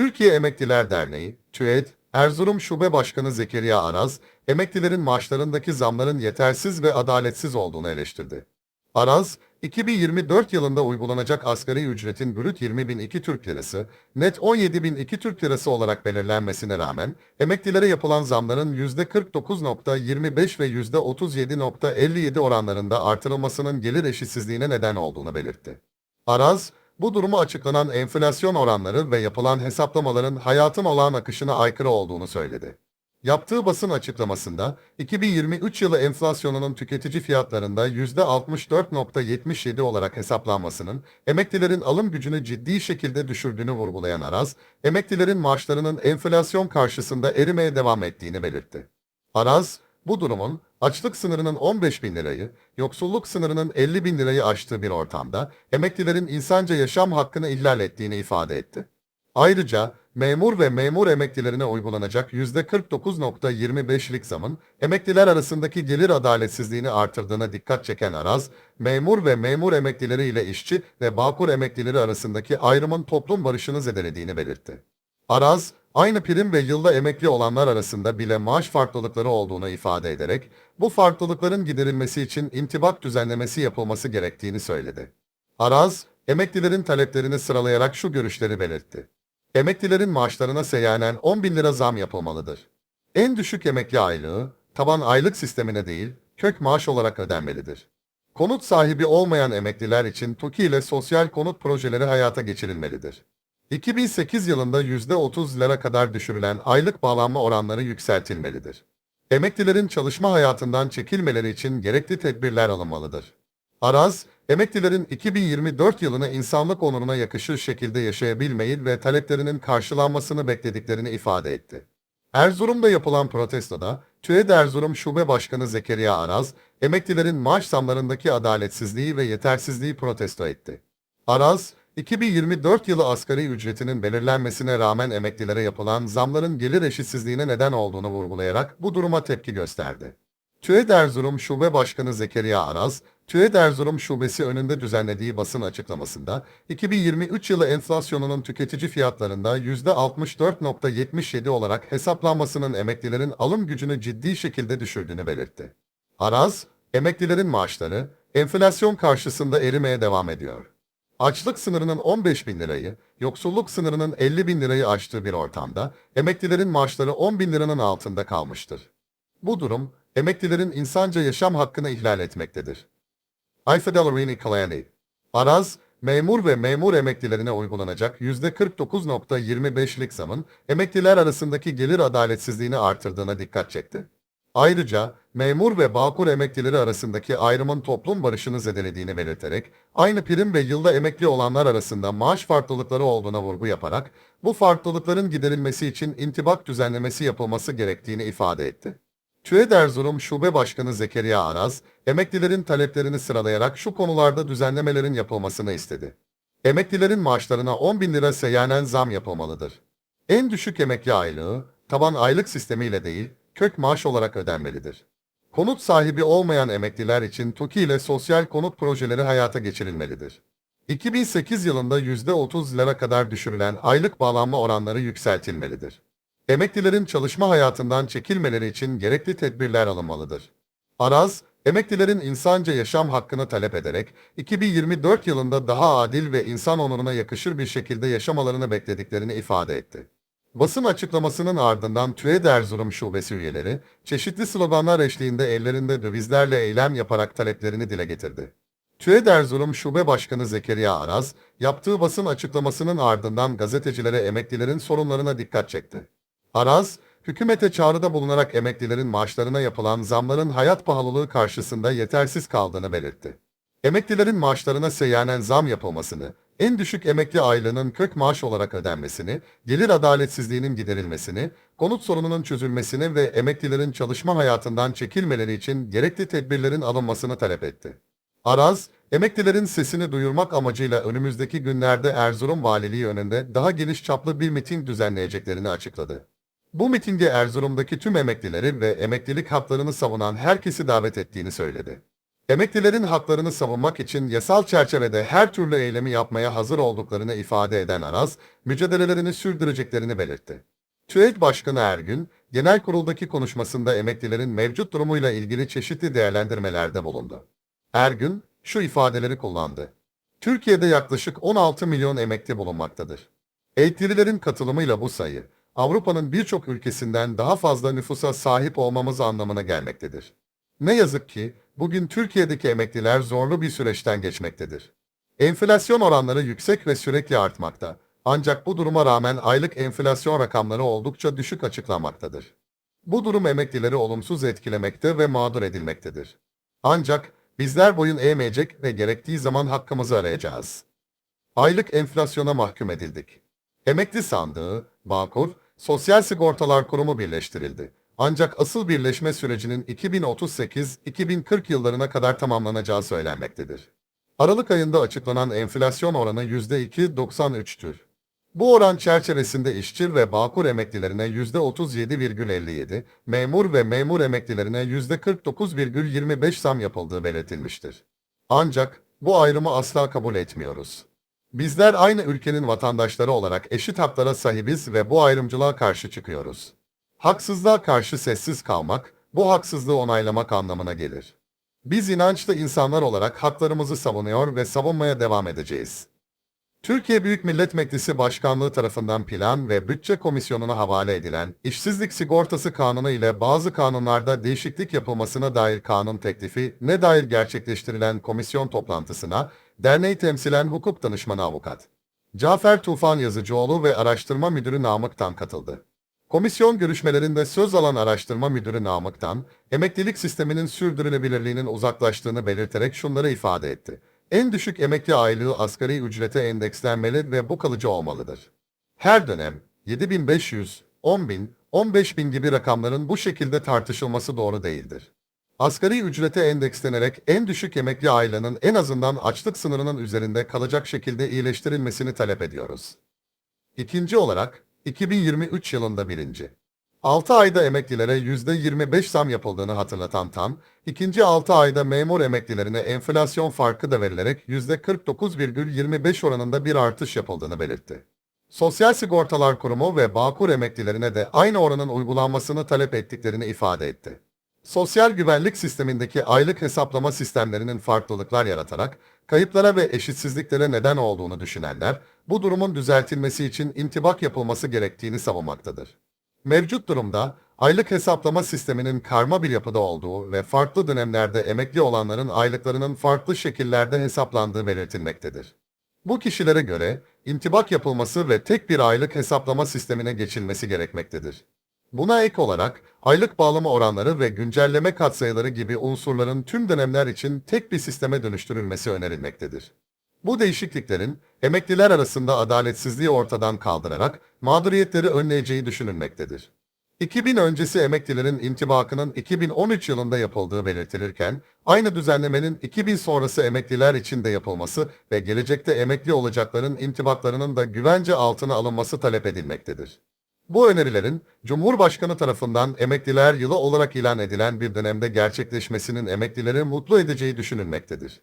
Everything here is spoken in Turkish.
Türkiye Emekliler Derneği, TÜED, Erzurum Şube Başkanı Zekeriya Araz, emeklilerin maaşlarındaki zamların yetersiz ve adaletsiz olduğunu eleştirdi. Araz, 2024 yılında uygulanacak asgari ücretin brüt 20.002 Türk Lirası, net 17.002 Türk Lirası olarak belirlenmesine rağmen, emeklilere yapılan zamların %49.25 ve %37.57 oranlarında artırılmasının gelir eşitsizliğine neden olduğunu belirtti. Araz, bu durumu açıklanan enflasyon oranları ve yapılan hesaplamaların hayatın olağan akışına aykırı olduğunu söyledi. Yaptığı basın açıklamasında, 2023 yılı enflasyonunun tüketici fiyatlarında %64.77 olarak hesaplanmasının, emeklilerin alım gücünü ciddi şekilde düşürdüğünü vurgulayan Araz, emeklilerin maaşlarının enflasyon karşısında erimeye devam ettiğini belirtti. Araz, bu durumun açlık sınırının 15 bin lirayı, yoksulluk sınırının 50 bin lirayı aştığı bir ortamda emeklilerin insanca yaşam hakkını ihlal ettiğini ifade etti. Ayrıca memur ve memur emeklilerine uygulanacak %49.25'lik zamın emekliler arasındaki gelir adaletsizliğini artırdığına dikkat çeken Araz, memur ve memur emeklileri ile işçi ve bağkur emeklileri arasındaki ayrımın toplum barışını zedelediğini belirtti. Araz, aynı prim ve yılda emekli olanlar arasında bile maaş farklılıkları olduğunu ifade ederek, bu farklılıkların giderilmesi için intibak düzenlemesi yapılması gerektiğini söyledi. Araz, emeklilerin taleplerini sıralayarak şu görüşleri belirtti. Emeklilerin maaşlarına seyyanen 10 bin lira zam yapılmalıdır. En düşük emekli aylığı, taban aylık sistemine değil, kök maaş olarak ödenmelidir. Konut sahibi olmayan emekliler için TOKİ ile sosyal konut projeleri hayata geçirilmelidir. 2008 yılında %30'lara kadar düşürülen aylık bağlanma oranları yükseltilmelidir. Emeklilerin çalışma hayatından çekilmeleri için gerekli tedbirler alınmalıdır. Araz, emeklilerin 2024 yılını insanlık onuruna yakışır şekilde yaşayabilmeyi ve taleplerinin karşılanmasını beklediklerini ifade etti. Erzurum'da yapılan protestoda, TÜED Erzurum Şube Başkanı Zekeriya Araz, emeklilerin maaş zamlarındaki adaletsizliği ve yetersizliği protesto etti. Araz, 2024 yılı asgari ücretinin belirlenmesine rağmen emeklilere yapılan zamların gelir eşitsizliğine neden olduğunu vurgulayarak bu duruma tepki gösterdi. TÜED Erzurum Şube Başkanı Zekeriya Araz, TÜED Erzurum Şubesi önünde düzenlediği basın açıklamasında, 2023 yılı enflasyonunun tüketici fiyatlarında %64.77 olarak hesaplanmasının emeklilerin alım gücünü ciddi şekilde düşürdüğünü belirtti. Araz, emeklilerin maaşları, enflasyon karşısında erimeye devam ediyor. Açlık sınırının 15 bin lirayı, yoksulluk sınırının 50 bin lirayı aştığı bir ortamda, emeklilerin maaşları 10 bin liranın altında kalmıştır. Bu durum, emeklilerin insanca yaşam hakkını ihlal etmektedir. Ayfedelerini Kalani Araz, memur ve memur emeklilerine uygulanacak %49.25'lik zamın emekliler arasındaki gelir adaletsizliğini artırdığına dikkat çekti. Ayrıca memur ve bağkur emeklileri arasındaki ayrımın toplum barışını zedelediğini belirterek, aynı prim ve yılda emekli olanlar arasında maaş farklılıkları olduğuna vurgu yaparak, bu farklılıkların giderilmesi için intibak düzenlemesi yapılması gerektiğini ifade etti. TÜED Erzurum Şube Başkanı Zekeriya Araz, emeklilerin taleplerini sıralayarak şu konularda düzenlemelerin yapılmasını istedi. Emeklilerin maaşlarına 10 bin lira seyyanen zam yapılmalıdır. En düşük emekli aylığı, taban aylık sistemiyle değil, kök maaş olarak ödenmelidir. Konut sahibi olmayan emekliler için TOKİ ile sosyal konut projeleri hayata geçirilmelidir. 2008 yılında %30'lara kadar düşürülen aylık bağlanma oranları yükseltilmelidir. Emeklilerin çalışma hayatından çekilmeleri için gerekli tedbirler alınmalıdır. Araz, emeklilerin insanca yaşam hakkını talep ederek 2024 yılında daha adil ve insan onuruna yakışır bir şekilde yaşamalarını beklediklerini ifade etti. Basın açıklamasının ardından TÜED Erzurum Şubesi üyeleri, çeşitli sloganlar eşliğinde ellerinde dövizlerle eylem yaparak taleplerini dile getirdi. TÜED Erzurum Şube Başkanı Zekeriya Araz, yaptığı basın açıklamasının ardından gazetecilere emeklilerin sorunlarına dikkat çekti. Araz, hükümete çağrıda bulunarak emeklilerin maaşlarına yapılan zamların hayat pahalılığı karşısında yetersiz kaldığını belirtti. Emeklilerin maaşlarına seyyanen zam yapılmasını, en düşük emekli aylığının kök maaş olarak ödenmesini, gelir adaletsizliğinin giderilmesini, konut sorununun çözülmesini ve emeklilerin çalışma hayatından çekilmeleri için gerekli tedbirlerin alınmasını talep etti. Araz, emeklilerin sesini duyurmak amacıyla önümüzdeki günlerde Erzurum Valiliği önünde daha geniş çaplı bir miting düzenleyeceklerini açıkladı. Bu mitinge Erzurum'daki tüm emeklileri ve emeklilik haklarını savunan herkesi davet ettiğini söyledi. Emeklilerin haklarını savunmak için yasal çerçevede her türlü eylemi yapmaya hazır olduklarını ifade eden Araz, mücadelelerini sürdüreceklerini belirtti. TÜEK Başkanı Ergün, genel kuruldaki konuşmasında emeklilerin mevcut durumuyla ilgili çeşitli değerlendirmelerde bulundu. Ergün, şu ifadeleri kullandı. Türkiye'de yaklaşık 16 milyon emekli bulunmaktadır. Eğitililerin katılımıyla bu sayı, Avrupa'nın birçok ülkesinden daha fazla nüfusa sahip olmamız anlamına gelmektedir. Ne yazık ki bugün Türkiye'deki emekliler zorlu bir süreçten geçmektedir. Enflasyon oranları yüksek ve sürekli artmakta. Ancak bu duruma rağmen aylık enflasyon rakamları oldukça düşük açıklanmaktadır. Bu durum emeklileri olumsuz etkilemekte ve mağdur edilmektedir. Ancak bizler boyun eğmeyecek ve gerektiği zaman hakkımızı arayacağız. Aylık enflasyona mahkum edildik. Emekli sandığı, Bağkur, Sosyal Sigortalar Kurumu birleştirildi. Ancak asıl birleşme sürecinin 2038-2040 yıllarına kadar tamamlanacağı söylenmektedir. Aralık ayında açıklanan enflasyon oranı %2.93'tür. Bu oran çerçevesinde işçi ve Bağkur emeklilerine %37,57, memur ve memur emeklilerine %49,25 zam yapıldığı belirtilmiştir. Ancak bu ayrımı asla kabul etmiyoruz. Bizler aynı ülkenin vatandaşları olarak eşit haklara sahibiz ve bu ayrımcılığa karşı çıkıyoruz. Haksızlığa karşı sessiz kalmak, bu haksızlığı onaylamak anlamına gelir. Biz inançlı insanlar olarak haklarımızı savunuyor ve savunmaya devam edeceğiz. Türkiye Büyük Millet Meclisi Başkanlığı tarafından Plan ve Bütçe Komisyonu'na havale edilen İşsizlik Sigortası Kanunu ile bazı kanunlarda değişiklik yapılmasına dair kanun teklifi ne dair gerçekleştirilen komisyon toplantısına derneği temsilen hukuk danışmanı avukat Cafer Tufan Yazıcıoğlu ve Araştırma Müdürü Namık Tan katıldı. Komisyon görüşmelerinde söz alan araştırma müdürü Namık Tan, emeklilik sisteminin sürdürülebilirliğinin uzaklaştığını belirterek şunları ifade etti. En düşük emekli aylığı asgari ücrete endekslenmeli ve bu kalıcı olmalıdır. Her dönem 7500, 10.000, 15.000 gibi rakamların bu şekilde tartışılması doğru değildir. Asgari ücrete endekslenerek en düşük emekli aylığının en azından açlık sınırının üzerinde kalacak şekilde iyileştirilmesini talep ediyoruz. İkinci olarak, 2023 yılında birinci. 6 ayda emeklilere %25 zam yapıldığını hatırlatan TAN, ikinci 6 ayda memur emeklilerine enflasyon farkı da verilerek %49,25 oranında bir artış yapıldığını belirtti. Sosyal Sigortalar Kurumu ve Bağkur emeklilerine de aynı oranın uygulanmasını talep ettiklerini ifade etti. Sosyal güvenlik sistemindeki aylık hesaplama sistemlerinin farklılıklar yaratarak kayıplara ve eşitsizliklere neden olduğunu düşünenler, bu durumun düzeltilmesi için intibak yapılması gerektiğini savunmaktadır. Mevcut durumda aylık hesaplama sisteminin karma bir yapıda olduğu ve farklı dönemlerde emekli olanların aylıklarının farklı şekillerde hesaplandığı belirtilmektedir. Bu kişilere göre intibak yapılması ve tek bir aylık hesaplama sistemine geçilmesi gerekmektedir. Buna ek olarak aylık bağlama oranları ve güncelleme katsayıları gibi unsurların tüm dönemler için tek bir sisteme dönüştürülmesi önerilmektedir. Bu değişikliklerin emekliler arasında adaletsizliği ortadan kaldırarak mağduriyetleri önleyeceği düşünülmektedir. 2000 öncesi emeklilerin intibakının 2013 yılında yapıldığı belirtilirken, aynı düzenlemenin 2000 sonrası emekliler için de yapılması ve gelecekte emekli olacakların intibaklarının da güvence altına alınması talep edilmektedir. Bu önerilerin Cumhurbaşkanı tarafından emekliler yılı olarak ilan edilen bir dönemde gerçekleşmesinin emeklileri mutlu edeceği düşünülmektedir.